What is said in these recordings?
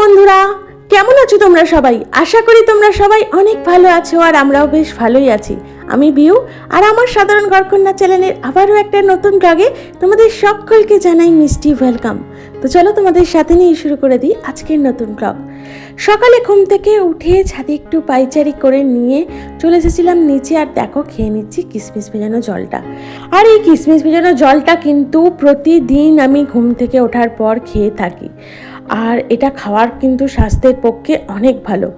বন্ধুরা, কেমন আছো তোমরা সবাই? আশা করি তোমরা সবাই অনেক ভালো আছো আর আমরাও বেশ ভালোই আছি। আমি বিউ আর আমার সাধারণ ঘরকন্যা চ্যানেলের আবারও একটা নতুন ব্লগে তোমাদের সকলকে জানাই মিষ্টি ওয়েলকাম। তো চলো তোমাদের সাথে নিয়ে শুরু করে দিই আজকের নতুন ব্লগ। সকালে ঘুম থেকে উঠে ছাদে একটু পাইচারি করে নিয়ে চলে এসেছিলাম নিচে আর দেখো খেয়ে নিচ্ছি কিসমিস ভেজানো জলটা। আর এই কিসমিস ভেজানো জলটা কিন্তু প্রতিদিন আমি ঘুম থেকে ওঠার পর খেয়ে থাকি। আর এটা খাওয়ার কিন্তু স্বাস্থ্যের পক্ষে অনেক ভালো।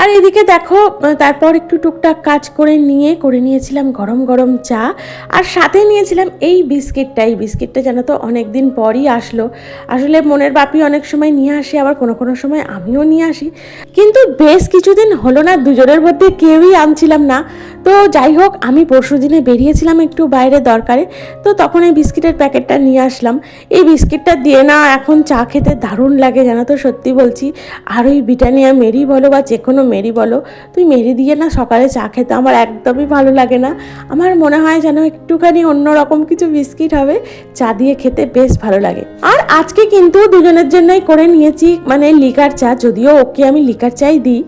আর এদিকে দেখো, তারপর একটু টুকটাক কাজ করে নিয়ে, করে নিয়েছিলাম গরম গরম চা। আর সাথে নিয়েছিলাম এই বিস্কিটটা। এই বিস্কিটটা জানো তো অনেক দিন পরই আসলো। আসলে মনের বাপি অনেক সময় নিয়ে আসে, আবার কোনো কোনো সময় আমিও নিয়ে আসি। কিন্তু বেশ কিছুদিন হলো না, দুজনের মধ্যে কেউই আনছিলাম না। তো যাই হোক, আমি পরশু দিনে বেরিয়েছিলাম একটু বাইরে দরকারে, তো তখন এই বিস্কিটের প্যাকেটটা নিয়ে আসলাম। এই বিস্কিটটা দিয়ে না এখন চা খেতে দারুণ লাগে, জানো তো সত্যি বলছি। আর ওই বিটানিয়া মেরি বলো বা যে কোনো মেরি বলো, তুই মেরি দিয়ে না সকালে চা খেতে আমার একদমই ভালো লাগে না। আমার মনে হয় যেন একটুখানি অন্যরকম কিছু বিস্কিট হবে, চা দিয়ে খেতে বেশ ভালো লাগে। আর আজকে কিন্তু দুজনের জন্যই করে নিয়েছি মানে লিকার চা, যদিও ওকে আমি লিকার চাই দিই।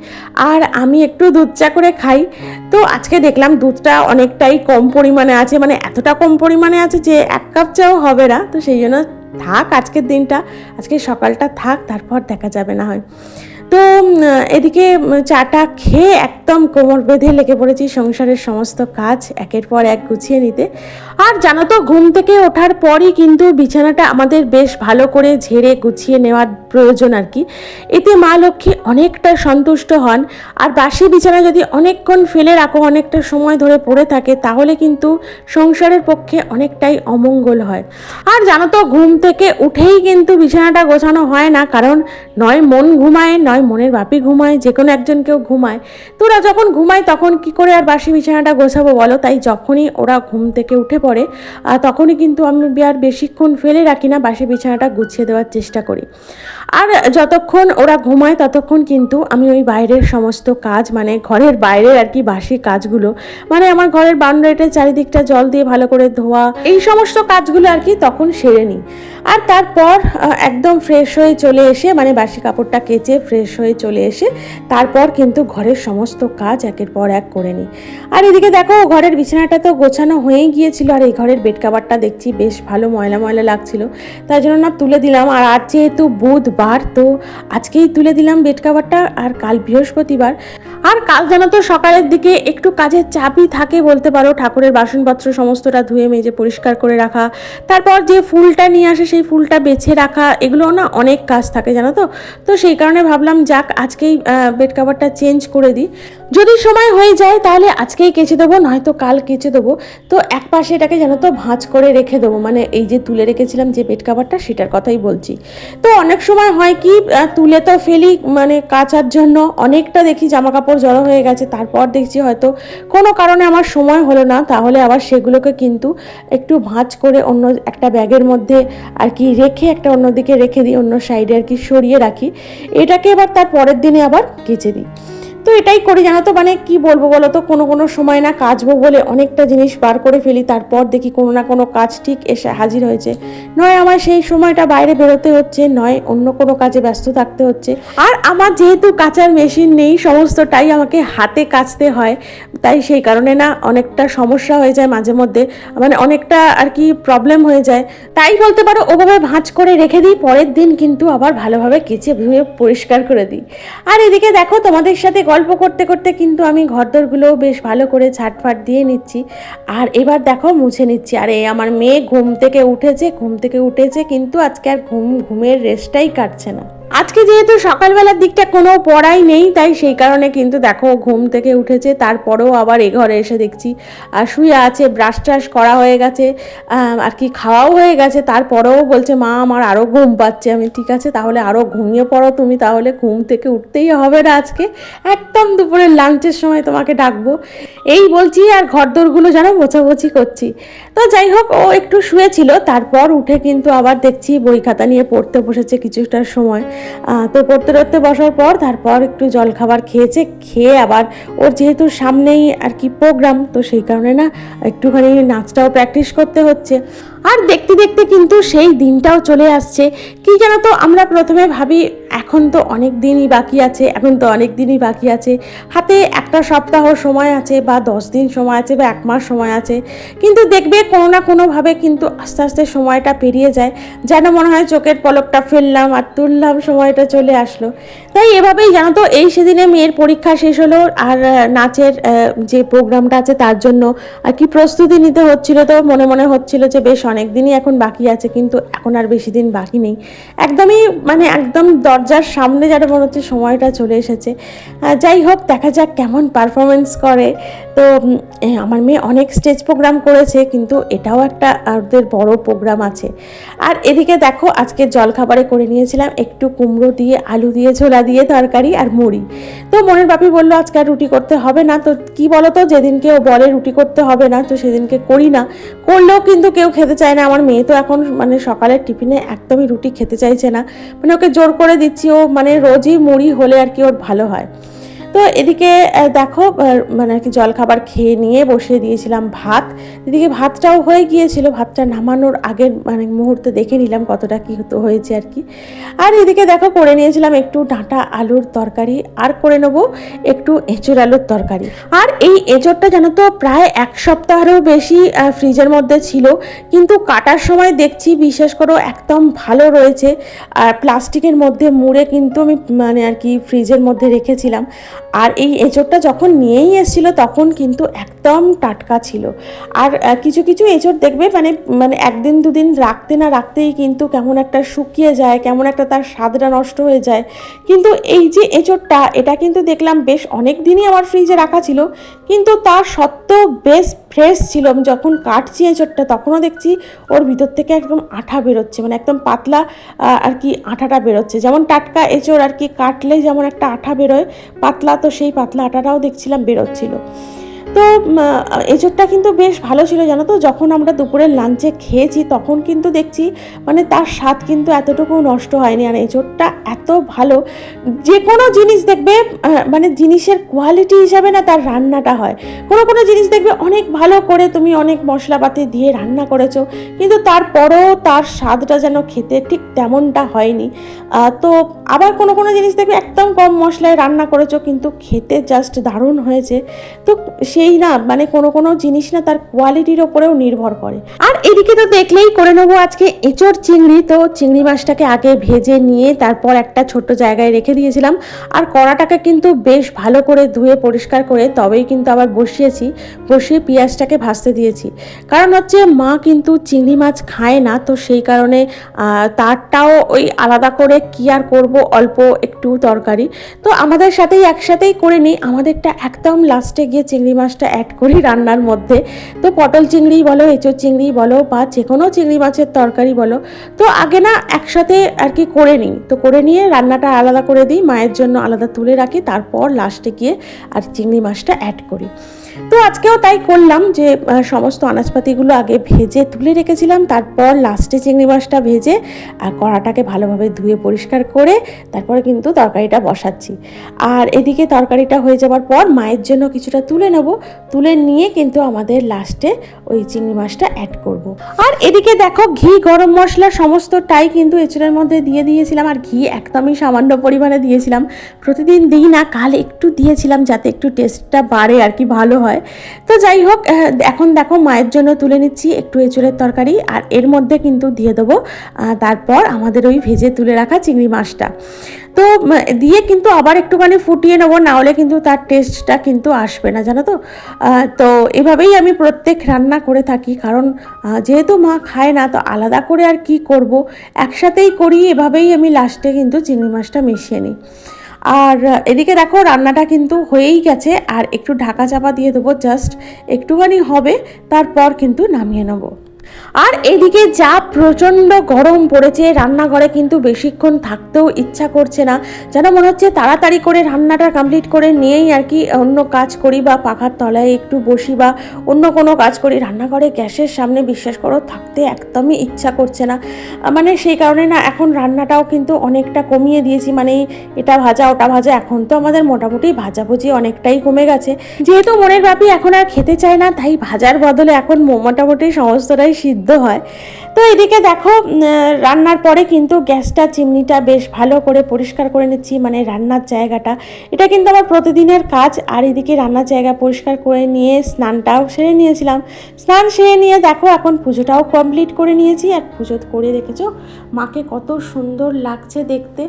আর আমি একটু দুধ চা করে খাই। তো আজকে দেখলাম দুধটা অনেকটাই কম পরিমাণে আছে মানে এতটা কম পরিমাণে আছে যে এক কাপ চাও হবে না। তো সেই জন্য থাক আজকের দিনটা, আজকে সকালটা থাক, তারপর দেখা যাবে না হয়। তো এদিকে চাটা খেয়ে একদম কোমর বেঁধে লেগে পড়েছি সংসারের সমস্ত কাজ একের পর এক গুছিয়ে নিতে। আর জানো তো, ঘুম থেকে ওঠার পরই কিন্তু বিছানাটা আমাদের বেশ ভালো করে ঝেড়ে গুছিয়ে নেওয়ার প্রয়োজন আর কি। এতে মা লক্ষ্মী অনেকটা সন্তুষ্ট হন। আর বাসি বিছানা যদি অনেকক্ষণ ফেলে রাখো, অনেকটা সময় ধরে পড়ে থাকে, তাহলে কিন্তু সংসারের পক্ষে অনেকটাই অমঙ্গল হয়। আর জানো তো, ঘুম থেকে উঠেই কিন্তু বিছানাটা গোছানো হয় না, কারণ নয়, মন ঘুমায়, নয় মনের বাপি ঘুমায় যে কোনো একজন কেউ ঘুমায়। তো ওরা যখন ঘুমায়, তখন কি করে আর বাসি বিছানাটা গোছাবো বলো? তাই যখনই ওরা ঘুম থেকে উঠে পড়ে তখনই কিন্তু আমি আর বেশিক্ষণ ফেলে রাখি না, বাসি বিছানাটা গুছিয়ে দেওয়ার চেষ্টা করি। আর যতক্ষণ ওরা ঘুমায়, ততক্ষণ কিন্তু আমি ওই বাইরের সমস্ত কাজ মানে ঘরের বাইরের আর কি বাসি কাজগুলো মানে আমার ঘরের বাউন্ডারিটার চারিদিকটা জল দিয়ে ভালো করে ধোয়া, এই সমস্ত কাজগুলো আর কি তখন সেরে নিই। আর তারপর একদম ফ্রেশ হয়ে চলে এসে মানে বাসি কাপড়টা কেচে ফ্রেশ হয়ে চলে এসে তারপর কিন্তু ঘরের সমস্ত কাজ একের পর এক করে নিই। আর এদিকে দেখো, ঘরের বিছানাটা তো গোছানো হয়েই গিয়েছিল আর এই ঘরের বেড কাভারটা দেখছি বেশ ভালো ময়লা ময়লা লাগছিল। তাই জন্য না তুলে দিলাম। আর আজ যেহেতু বুধবার, তো আজকেই তুলে দিলাম বেড কাভারটা আর কাল বৃহস্পতিবার। আর কাল যেন তো সকালের দিকে একটু কাজের চাপই থাকে বলতে পারো, ঠাকুরের বাসনপত্র সমস্তটা ধুয়ে মেজে পরিষ্কার করে রাখা, তারপর যে ফুলটা নিয়ে আসে সেই ফুলটা বেছে রাখা, এগুলো না অনেক কাজ থাকে জানো তো? তো সেই কারণে ভাবলাম যাক আজকেই বেড কাভারটা চেঞ্জ করে দিই। যদি সময় হয়ে যায়, তাহলে আজকেই কেচে দেবো, নয়তো কাল কেচে দেবো। তো এক পাশে এটাকে যেন তো ভাঁজ করে রেখে দেবো মানে এই যে তুলে রেখেছিলাম যে বেড কাভারটা সেটার কথাই বলছি। তো অনেক সময় হয় কি তুলে তো ফেলি মানে কাচার জন্য, অনেকটা দেখি জামা কাপড় জড়ো হয়ে গেছে, তারপর দেখছি হয়তো কোনো কারণে আমার সময় হলো না, তাহলে আবার সেগুলোকে কিন্তু একটু ভাঁজ করে অন্য একটা ব্যাগের মধ্যে আর কি রেখে একটা অন্যদিকে রেখে দিই, অন্য সাইডে আর কি সরিয়ে রাখি। এটাকে এবার তার পরের দিনে আবার কেচে দিই। তো এটাই করি, জানো তো? মানে কি বলব বলো তো? কোনো কোনো সময় না কাচবো বলে অনেকটা জিনিস বার করে ফেলি, তারপর দেখি কোনো না কোনো কাজ ঠিক এসে হাজির হয়েছে। নয়, আমার সেই সময়টা বাইরে বেরোতে হচ্ছে, নয়, অন্য কোনো কাজে ব্যস্ত থাকতে হচ্ছে। আর আমার যেহেতু কাচার মেশিন নেই, সমস্তটাই আমাকে হাতে কাচতে হয়, তাই সেই কারণে না অনেকটা সমস্যা হয়ে যায় মাঝে মধ্যে মানে অনেকটা আর কি প্রবলেম হয়ে যায়। তাই বলতে পারো, ওভাবে ভাঁজ করে রেখে দিই, পরের দিন কিন্তু আবার ভালোভাবে কেচে ভুয়ে পরিষ্কার করে দিই। আর এদিকে দেখো, তোমাদের সাথে গল্প করতে করতে কিন্তু আমি ঘরদরগুলোও বেশ ভালো করে ছাটফাট দিয়ে নিচ্ছি। আর এবার দেখো মুছে নিচ্ছি। আরে, আমার মেয়ে ঘুম থেকে উঠেছে, ঘুম থেকে উঠেছে, কিন্তু আজকে আর ঘুম, ঘুমের রেস্টটাই কাটছে না। আজকে যেহেতু সকালবেলার দিকটা কোনো পড়াই নেই, তাই সেই কারণে কিন্তু দেখো ঘুম থেকে উঠেছে, তারপরেও আবার এ ঘরে এসে দেখছি। আর শুয়ে আছে, ব্রাশ ট্রাশ করা হয়ে গেছে আর কি খাওয়াও হয়ে গেছে, তারপরেও বলছে, মা, আমার আরও ঘুম পাচ্ছে। আমি, ঠিক আছে, তাহলে আরও ঘুমিয়ে পড়ো তুমি, তাহলে ঘুম থেকে উঠতেই হবে না আজকে। একদম দুপুরের লাঞ্চের সময় তোমাকে ডাকবো। এই বলছি, আর ঘরদোরগুলো যেন মোছামুছি করছি। তো যাই হোক, ও একটু শুয়েছিল, তারপর উঠে কিন্তু আবার দেখছি বই খাতা নিয়ে পড়তে বসেছে কিছুটার সময়। তো পড়তে পড়তে বসার পর তারপর একটু জল খাবার খেয়েছে, খেয়ে আবার ওর যেহেতু সামনেই আর কি প্রোগ্রাম তো সেই কারণে না একটুখানি নাচটাও প্র্যাকটিস করতে হচ্ছে। আর দেখতে দেখতে কিন্তু সেই দিনটাও চলে আসছে। কি জানো তো, আমরা প্রথমে ভাবি এখন তো অনেক দিনই বাকি আছে, এখন তো অনেক দিনই বাকি আছে। হাতে একটা সপ্তাহ সময় আছে বা দশ দিন সময় আছে বা এক মাস সময় আছে। কিন্তু দেখবে কোনো না কোনোভাবে কিন্তু আস্তে আস্তে সময়টা পেরিয়ে যায়। যেন মনে হয় চোখের পলকটা ফেললাম আর তুললাম সময়টা চলে আসলো। তাই এভাবেই জানো তো, এই সেদিনে মেয়ের পরীক্ষা শেষ হলো আর নাচের যে প্রোগ্রামটা আছে তার জন্য আর কি প্রস্তুতি নিতে হচ্ছিল তো, মনে মনে হচ্ছিল যে বেশ অনেক দিনই এখন বাকি আছে, কিন্তু এখন আর বেশি দিন বাকি নেই। একদমই মানে একদম দরজার সামনে যেন মনে হচ্ছে সময়টা চলে এসেছে। যাই হোক, দেখা যাক কেমন পারফরমেন্স করে। তো আমার মেয়ে অনেক স্টেজ প্রোগ্রাম করেছে, কিন্তু এটাও একটা ওদের বড় প্রোগ্রাম আছে। আর এদিকে দেখো, আজকে জলখাবারে করে নিয়েছিলাম একটু কুমড়ো দিয়ে, আলু দিয়ে, ছোলা দিয়ে, তরকারি আর মুড়ি। তো মনের বাপি বলল, আজকে আর রুটি করতে হবে না। তো কি বলো তো যেদিনকে ও বলে রুটি করতে হবে না, তো সেদিনকে করি না। করলেও কিন্তু কেউ খেতে চায় না। আমার মেয়ে তো এখন মানে সকালের টিফিনে একদমই রুটি খেতে চাইছে না। মানে ওকে জোর করে দিচ্ছি, ও মানে রোজই মুড়ি হলে আর কি ওর ভালো হয়। তো এদিকে দেখো মানে আর কি জলখাবার খেয়ে নিয়ে বসিয়ে দিয়েছিলাম ভাত। এদিকে ভাতটাও হয়ে গিয়েছিল, ভাতটা নামানোর আগের মানে মুহূর্তে দেখে নিলাম কতটা কী হতো হয়েছে আর কি। আর এদিকে দেখো, করে নিয়েছিলাম একটু ডাঁটা আলুর তরকারি, আর করে নেব একটু এঁচড় আলুর তরকারি। আর এই এঁচড়টা জানো তো, প্রায় এক সপ্তাহেরও বেশি ফ্রিজের মধ্যে ছিল, কিন্তু কাটার সময় দেখছি বিশেষ করে, একদম ভালো রয়েছে। আর প্লাস্টিকের মধ্যে মুড়ে কিন্তু আমি মানে আর কি ফ্রিজের মধ্যে রেখেছিলাম। আর এই এঁচড়টা যখন নিয়েই এসেছিল, তখন কিন্তু একদম টাটকা ছিল। আর কিছু কিছু এঁচড় দেখবে মানে মানে একদিন, দুদিন রাখতে না রাখতেই কিন্তু কেমন একটা শুকিয়ে যায়, কেমন একটা তার স্বাদটা নষ্ট হয়ে যায়। কিন্তু এই যে এঁচড়টা, এটা কিন্তু দেখলাম বেশ অনেক দিনই আমার ফ্রিজে রাখা ছিল। কিন্তু তার সত্ত্বেও বেশ ফ্রেশ ছিল। আমি যখন কাটছি এঁচড়টা, তখনও দেখছি ওর ভিতর থেকে একদম আঠা বেরোচ্ছে মানে একদম পাতলা আর কি আঠাটা বেরোচ্ছে। যেমন টাটকা এঁচড় আর কি কাটলে যেমন একটা আঠা বেরোয়, পাতলা তো সেই পাতলা আটাটাও দেখছিলাম বেরোচ্ছিল। তো উম, কিন্তু বেশ ভালো ছিল জানো তো? যখন আমরা দুপুরের লাঞ্চে খেয়েছি তখন কিন্তু দেখছি মানে তার স্বাদ কিন্তু এতটুকু নষ্ট হয়নি। আর এঁচড়টা এত ভালো যে কোনো জিনিস দেখবে মানে জিনিসের কোয়ালিটি হিসাবে না তার রান্নাটা হয়। কোনো কোনো জিনিস দেখবে অনেক ভালো করে তুমি অনেক মশলাপাতি দিয়ে রান্না করেছ কিন্তু তারপরেও তার স্বাদটা যেন খেতে ঠিক তেমনটা হয়নি। তো আবার কোনো কোনো জিনিস দেখবে একদম কম মশলায় রান্না করেছ কিন্তু খেতে জাস্ট দারুণ হয়েছে। তো সেই না মানে কোনো কোনো জিনিস না তার কোয়ালিটির ওপরেও নির্ভর করে। আর এদিকে তো দেখলেই করে নেব আজকে এঁচড় চিংড়ি। তো চিংড়ি মাছটাকে আগে ভেজে নিয়ে তারপর একটা ছোট্ট জায়গায় রেখে দিয়েছিলাম। আর কড়াটাকে কিন্তু বেশ ভালো করে ধুয়ে পরিষ্কার করে তবেই কিন্তু আবার বসিয়েছি। বসিয়ে পেঁয়াজটাকে ভাজতে দিয়েছি। কারণ হচ্ছে মা কিন্তু চিংড়ি মাছ খায় না, তো সেই কারণে তারটাও ওই আলাদা করে কি আর করব অল্প একটু তরকারি। তো আমাদের সাথেই একসাথেই করে নিই। আমাদেরটা একদম লাস্টে গিয়ে চিংড়ি মাছটা অ্যাড করি রান্নার মধ্যে। তো পটল চিংড়ি বলো এঁচোর চিংড়ি বলো, বা যে কোনো চিংড়ি মাছের তরকারি বলো। তো আগে না একসাথে আর কি করে নিই। তো করে নিয়ে রান্নাটা আলাদা করে দিই, মায়ের জন্য আলাদা তুলে রাখি, তারপর লাস্টে গিয়ে আর চিংড়ি মাছটা অ্যাড করি। তো আজকেও তাই করলাম যে সমস্ত আনাজপাতিগুলো আগে ভেজে তুলে রেখেছিলাম, তারপর লাস্টে চিংড়ি মাছটা ভেজে, আর কড়াটাকে ভালোভাবে ধুয়ে পরিষ্কার করে, তারপরে কিন্তু তরকারিটা বসাচ্ছি। আর এদিকে তরকারিটা হয়ে যাওয়ার পর মায়ের জন্য কিছুটা তুলে নেব, তুলে নিয়ে কিন্তু আমাদের লাস্টে ওই চিংড়ি মাছটা অ্যাড করব। আর এদিকে দেখো ঘি, গরম মশলা সমস্তটাই কিন্তু এঁচড়ের মধ্যে দিয়ে দিয়েছিলাম, আর ঘি একদমই সামান্য পরিমাণে দিয়েছিলাম। প্রতিদিন দিই না, কাল একটু দিয়েছিলাম যাতে একটু টেস্টটা বাড়ে আর কি, ভালো হয়। তো যাই হোক এখন দেখো মায়ের জন্য তুলে নিচ্ছি একটু এঁচড়ের তরকারি আর এর মধ্যে কিন্তু দিয়ে দেবো তারপর আমাদের ওই ভেজে তুলে রাখা চিংড়ি মাছটা। তো দিয়ে কিন্তু আবার একটুখানি ফুটিয়ে নেব, না হলে কিন্তু তার টেস্টটা কিন্তু আসবে না, জানো তো? তো এভাবেই আমি প্রত্যেক রান্না করে থাকি, কারণ যেহেতু মা খায় না, তো আলাদা করে আর কি করব? একসাথেই করি, এভাবেই আমি লাস্টে কিন্তু চিংড়ি মাছটা মিশিয়ে নিই। আর এদিকে দেখো রান্নাটা কিন্তু হয়েই গেছে, আর একটু ঢাকা চাপা দিয়ে দেবো জাস্ট একটুখানি হবে, তারপর কিন্তু নামিয়ে নেব। আর এদিকে যা প্রচণ্ড গরম পড়েছে, রান্নাঘরে কিন্তু বেশিক্ষণ থাকতেও ইচ্ছা করছে না। যেন মনে হচ্ছে তাড়াতাড়ি করে রান্নাটা কমপ্লিট করে নিয়েই আর কি অন্য কাজ করি বা পাখার তলায় একটু বসি বা অন্য কোনো কাজ করি। রান্নাঘরে গ্যাসের সামনে বিশ্বাস করো, থাকতে একদমই ইচ্ছা করছে না। মানে সেই কারণে না, এখন রান্নাটাও কিন্তু অনেকটা কমিয়ে দিয়েছি। মানে এটা ভাজা, ওটা ভাজা, এখন তো আমাদের মোটামুটি ভাজাভুজি অনেকটাই কমে গেছে। যেহেতু মনের বাপি এখন আর খেতে চায় না, তাই ভাজার বদলে এখন মোটামুটি সমস্তটাই সিদ্ধ হয়। তো এদিকে দেখো রান্নার পরে কিন্তু গ্যাসটা, চিমনিটা বেশ ভালো করে পরিষ্কার করে নিচ্ছি মানে রান্নার জায়গাটা। এটা কিন্তু আমার প্রতিদিনের কাজ, আর এদিকে রান্নার জায়গা পরিষ্কার করে নিয়ে স্নানটাও সেরে নিয়েছিলাম। স্নান সেরে নিয়ে দেখো, এখন পুজোটাও কমপ্লিট করে নিয়েছি, আর পুজো করে রেখেছো মাকে কত সুন্দর লাগছে দেখতে।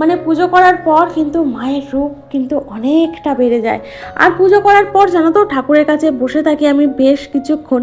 মানে পুজো করার পর কিন্তু মায়ের রূপ কিন্তু অনেকটা বেড়ে যায়। আর পুজো করার পর জানো তো ঠাকুরের কাছে বসে থাকি আমি বেশ কিছুক্ষণ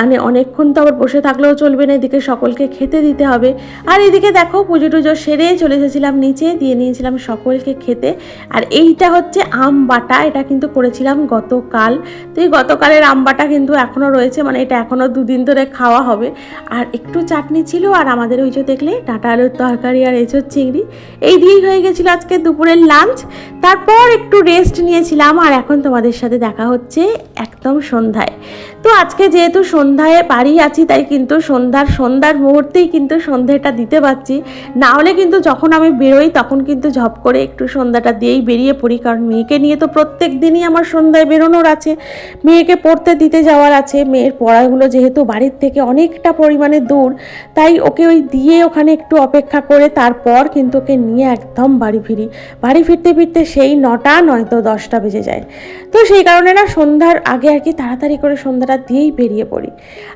মানে অনেকক্ষণ তো আবার বসে থাকলেও চলবে না, এদিকে সকলকে খেতে দিতে হবে। আর এদিকে দেখো পুজো টুজো সেরে চলে এসেছিলাম, নিচে দিয়ে নিয়েছিলাম সকলকে খেতে। আর এইটা হচ্ছে আম বাটা, এটা কিন্তু করেছিলাম গতকাল। তো এই গতকালের আম বাটা কিন্তু এখনও রয়েছে মানে এটা এখনও দুদিন ধরে খাওয়া হবে। আর একটু চাটনি ছিল, আর আমাদের ওই যে দেখলে ডাঁটা আলুর তরকারি আর এঁচোর চিংড়ি এই দিয়েই হয়ে গেছিল আজকে দুপুরের লাঞ্চ তারপর একটু রেস্ট নিয়েছিলাম আর এখন তোমাদের সাথে দেখা হচ্ছে একদম সন্ধ্যায়। তো আজকে যেহেতু সন্ধ্যায় বাড়ি আছি, তাই কিন্তু সন্ধ্যার সন্ধ্যার মুহূর্তেই কিন্তু সন্ধ্যাটা দিতে পারছি। না হলে কিন্তু যখন আমি বেরোই, তখন কিন্তু ঝপ করে একটু সন্ধ্যাটা দিয়েই বেরিয়ে পড়ি। কারণ মেয়েকে নিয়ে তো প্রত্যেক দিনই আমার সন্ধ্যায় বেরোনোর আছে। মেয়েকে পড়তে দিতে যাওয়ার আছে। মেয়ের পড়াগুলো যেহেতু বাড়ির থেকে অনেকটা পরিমাণে দূর, তাই ওকে ওই দিয়ে ওখানে একটু অপেক্ষা করে তারপর কিন্তু ওকে নিয়ে একদম বাড়ি ফিরি। বাড়ি ফিরতে ফিরতে সেই নটা, নয়তো দশটা বেজে যায়। তো সেই কারণে না, সন্ধ্যার আগে আর কি তাড়াতাড়ি করে সন্ধ্যাটা দিয়েই বেরিয়ে পড়ি।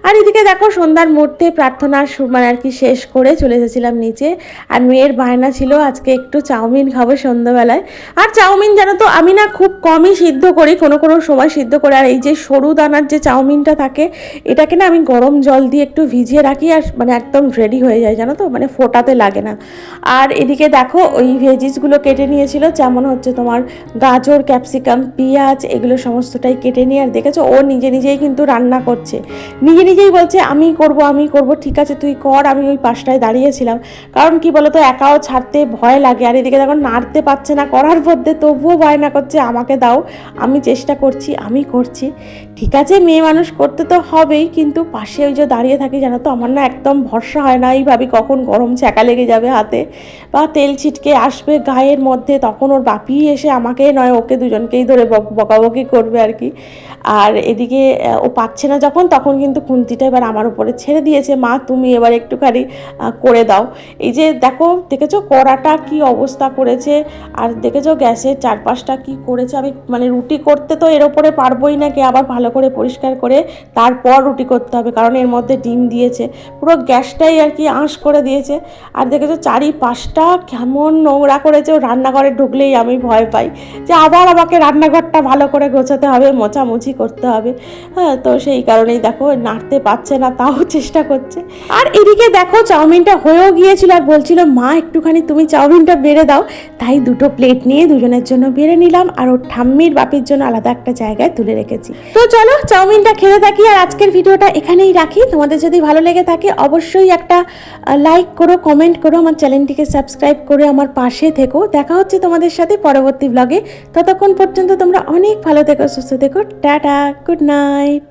আর এদিকে দেখো, সন্ধ্যার মুহূর্তে প্রার্থনা শু- মানে আর কি শেষ করে চলে এসেছিলাম নিচে। আর মেয়ের বায়না ছিল, আজকে একটু চাউমিন খাব সন্ধ্যাবেলায়। আর চাউমিন জানো তো, আমি না খুব কমই সিদ্ধ করি, কোনো কোনো সময় সিদ্ধ করে। আর এই যে সরু দানার যে চাউমিনটা থাকে, এটাকে না আমি গরম জল দিয়ে একটু ভিজিয়ে রাখি আর মানে একদম রেডি হয়ে যায়, জানো তো? মানে ফোটাতে লাগে না। আর এদিকে দেখো, ওই ভেজিসগুলো কেটে নিয়েছিল, যেমন হচ্ছে তোমার গাজর ক্যাপসিকাম পেঁয়াজ, এগুলো সমস্তটাই কেটে নিয়ে, আর দেখেছ? ও নিজে নিজেই কিন্তু রান্না করছে। নিজে নিজেই বলছে, আমি করব আমি করব, ঠিক আছে, তুই কর। আমি ওই পাশটায় দাঁড়িয়েছিলাম। কারণ কি বলতো, একাও ছাড়তে ভয় লাগে। আর এদিকে দেখো, নাড়তে পারছে না, করার মধ্যে তবুও ভয় না করছে, আমাকে দাও, আমি চেষ্টা করছি, আমি করছি। ঠিক আছে, মেয়ে মানুষ করতে তো হবেই, কিন্তু পাশে ওই যে দাঁড়িয়ে থাকি, জানো তো, আমার না একদম ভরসা হয় না, এই ভাবি কখন গরম ছ্যাঁকা লেগে যাবে হাতে? বা তেল ছিটকে আসবে গায়ের মধ্যে, তখন ওর বাপি এসে আমাকে নয়, ওকে দুজনকেই ধরে বক- বকাবকি করবে আর কি। আর এদিকে পাচ্ছে না যখন, তখন কিন্তু খুন্তিটা এবার আমার উপরে ছেড়ে দিয়েছে। মা, তুমি এবার একটুখানি করে দাও। এই যে দেখো, দেখেছ কড়াটা কি অবস্থা করেছে? আর দেখেছ গ্যাসের চারপাশটা কি করেছে? আমি মানে রুটি করতে তো এর ওপরে পারবোই না কি, আবার ভালো করে পরিষ্কার করে তারপর রুটি করতে হবে, কারণ এর মধ্যে ডিম দিয়েছে। পুরো গ্যাসটাই আর কি আঁশ করে দিয়েছে। আর দেখেছ চারিপাশটা কেমন নোংরা করেছে, ও রান্নাঘরে ঢুকলেই আমি ভয় পাই। যে আবার আমাকে রান্নাঘরটা ভালো করে গোছাতে হবে, মোছামুছি করতে হবে। হ্যাঁ তো সেই কারণেই দেখো, নাড়তে পারছে না, তাও চেষ্টা করছে। আর এদিকে দেখো, চাউমিনটা হয়েও গিয়েছিল আর বলছিল, মা, একটুখানি তুমি চাউমিনটা বেড়ে দাও। তাই দুটো প্লেট নিয়ে দুজনের জন্য বেড়ে নিলাম আর ওর ঠাম্মির বাপির জন্য আলাদা একটা জায়গায় তুলে রেখেছি। তো চলো, চাউমিনটা খেতে থাকি আর আজকের ভিডিওটা এখানেই রাখি। তোমাদের যদি ভালো লেগে থাকে, অবশ্যই একটা লাইক করো কমেন্ট করো, আমার চ্যানেলটিকে সাবস্ক্রাইব করে আমার পাশে থেকো। দেখা হচ্ছে তোমাদের সাথে পরবর্তী ব্লগে ততক্ষণ পর্যন্ত তোমরা অনেক ভালো থেকো, সুস্থ থেকো। Tata good night